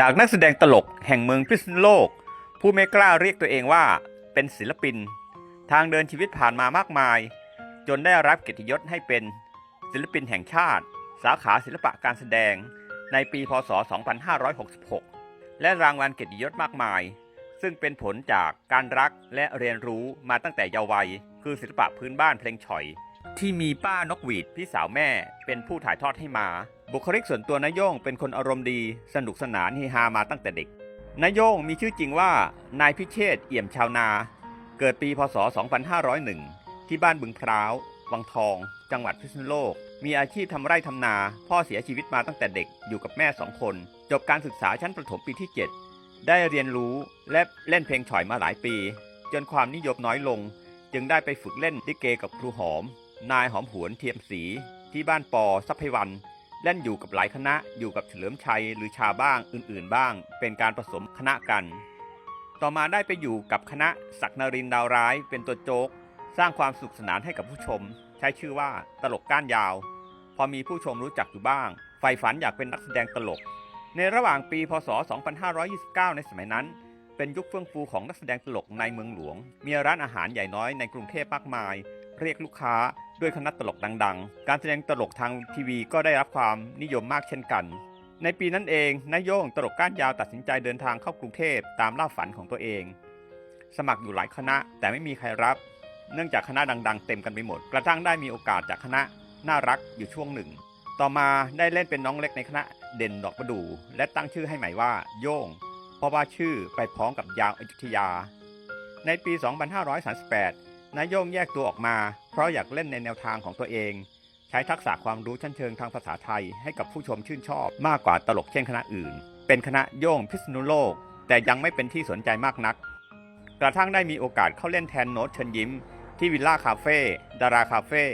จากนักแสดงตลกแห่งเมืองพิษณุโลก ผู้ไม่กล้าเรียกตัวเองว่าเป็นศิลปิน ทางเดินชีวิตผ่านมามากมาย จนได้รับเกียรติยศให้เป็นศิลปินแห่งชาติ สาขาศิลปะการแสดง ในปีพศ 2566 และรางวัลเกียรติยศมากมาย ซึ่งเป็นผลจากการรักและเรียนรู้มาตั้งแต่เยาว์วัย คือศิลปะพื้นบ้านเพลงฉ่อย ที่มีป้านกหวีดพี่สาวแม่เป็นผู้ถ่ายทอดให้มา บุคลิกส่วนตัวนายโย่งเป็นคนอารมณ์ดี สนุกสนานเฮฮามาตั้งแต่เด็ก นายโย่งมีชื่อจริงว่า นายพิเชษเอี่ยมชาวนา เกิดปีพศ 2501 ที่บ้านบึงพร้าว วังทอง จังหวัดพิษณุโลก มีอาชีพทำไร่ทำนา พ่อเสียชีวิตมาตั้งแต่เด็ก อยู่กับแม่สองคน จบการศึกษาชั้นประถมปีที่ 7 ได้เรียนรู้และเล่นเพลงฉ่อยมาหลายปี จนความนิยมน้อยลง จึงได้ไปฝึกเล่นลิเกกับครูหอม นายหอมหวนเทียมศรีที่บ้านปอทรัพยวัน เล่นอยู่กับหลายคณะอยู่กับเฉลิมชัยหรือชาบ้างอื่นๆบ้าง เป็นการผสมคณะกัน ต่อมาได้ไปอยู่กับคณะศักนรินดาวร้าย เป็นตัวโจ๊ก สร้างความสุขสนานให้กับผู้ชม ใช้ชื่อว่าตลกก้านยาว พอมีผู้ชมรู้จักอยู่บ้างใฝ่ฝันอยากเป็นนักแสดงตลก ในระหว่างปีพศ 2529 ในสมัยนั้น เป็นยุคเฟื่องฟูของนักแสดงตลกในเมืองหลวง มีร้านอาหารใหญ่น้อยในกรุงเทพมากมาย เรียกลูกค้า ด้วยคณะตลกดังๆ การแสดงตลกทางทีวีก็ได้รับความนิยมมากเช่นกัน ในปีนั้นเองนายโย่งตลกก้านยาวตัดสินใจเดินทางเข้ากรุงเทพตามล่าฝันของตัวเอง สมัครอยู่หลายคณะแต่ไม่มีใครรับ เนื่องจากคณะดังๆ เต็มกันไปหมด กระทั่งได้มีโอกาสจากคณะน่ารักอยู่ช่วงหนึ่ง ต่อมาได้เล่นเป็นน้องเล็กในคณะเด่นดอกประดู่และตั้งชื่อให้ใหม่ว่าโย่ง เพราะว่าชื่อไปพ้องกับยาวอยุธยา ในปี 2538 นายโย่งแยกตัวออกมา เพราะอยากเล่นในแนวทางของตัวเอง ใช้ทักษะความรู้ชั้นเชิงทางภาษาไทยให้กับผู้ชมชื่นชอบมากกว่าตลกเช่นคณะอื่น เป็นคณะโย่งพิษณุโลก แต่ยังไม่เป็นที่สนใจมากนัก กระทั่งได้มีโอกาสเข้าเล่นแทนโน้ตเชิญยิ้ม ที่วิลล่าคาเฟ่ดาราคาเฟ่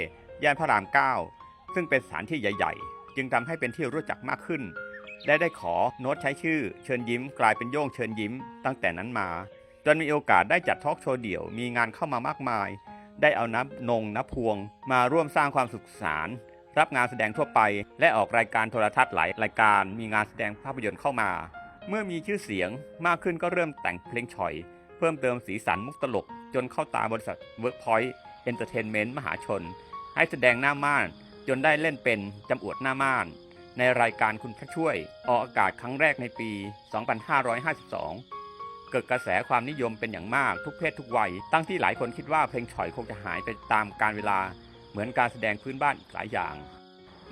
ย่านพระราม9ซึ่งเป็นสถานที่ใหญ่ ๆ จึงทำให้เป็นที่รู้จักมากขึ้นและได้ขอโน้ตใช้ชื่อเชิญยิ้มกลายเป็นโย่งเชิญยิ้มตั้งแต่นั้นมา จนมีโอกาสได้จัดทอล์กโชว์เดี่ยว มีงานเข้ามามากมาย ได้เอานับนงนับพวง มาร่วมสร้างความสุขสานรับงานแสดงทั่วไป และออกรายการโทรทัศน์หลายรายการ มีงานแสดงภาพยนตร์เข้ามา เมื่อมีชื่อเสียงมากขึ้นก็เริ่มแต่งเพลงฉ่อย เพิ่มเติมสีสันมุกตลก จนเข้าตาบริษัท Workpoint Entertainment มหาชน ให้แสดงหน้าม่าน จนได้เล่นเป็นจำอวดหน้าม่าน ในรายการคุณพระช่วย ออกอากาศครั้งแรกในปี 2552 เกิดกระแสความนิยมเป็นอย่างมากทุกเพศทุกวัย ตั้งที่หลายคนคิดว่าเพลงฉ่อยคงจะหายไปตามกาลเวลา เหมือนการแสดงพื้นบ้านอีกหลายอย่าง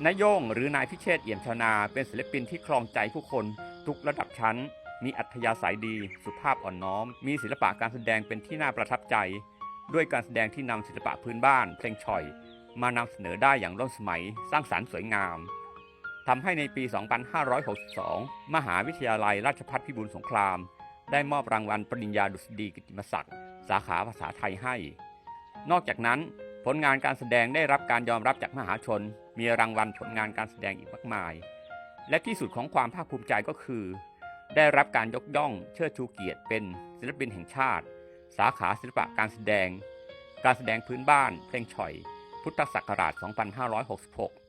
นายโย่งหรือนายพิเชษเอี่ยมชาวนาเป็นศิลปินที่ครองใจผู้คนทุกระดับชั้น มีอัธยาศัยดี สุภาพอ่อนน้อม มีศิลปะการแสดงเป็นที่น่าประทับใจ ด้วยการแสดงที่นำศิลปะพื้นบ้าน เพลงฉ่อย มานำเสนอได้อย่างร่นสมัย สร้างสารรค์สวยงามทำให้ในปี 2562 มหาวิทยาลัยราชภัฏพิบูลสงคราม ได้มอบรางวัลปริญญาดุษฎีกิติมศักดิ์สาขาภาษาไทยให้ นอกจากนั้นผลงานการแสดงได้รับการยอมรับจากมหาชน มีรางวัลผลงานการแสดงอีกมากมาย และที่สุดของความภาคภูมิใจก็คือ ได้รับการยกย่องเชิดชูเกียรติเป็นศิลปินแห่งชาติ สาขาศิลปะการแสดง การแสดงพื้นบ้านเพลงฉ่อย พุทธศักราช 2566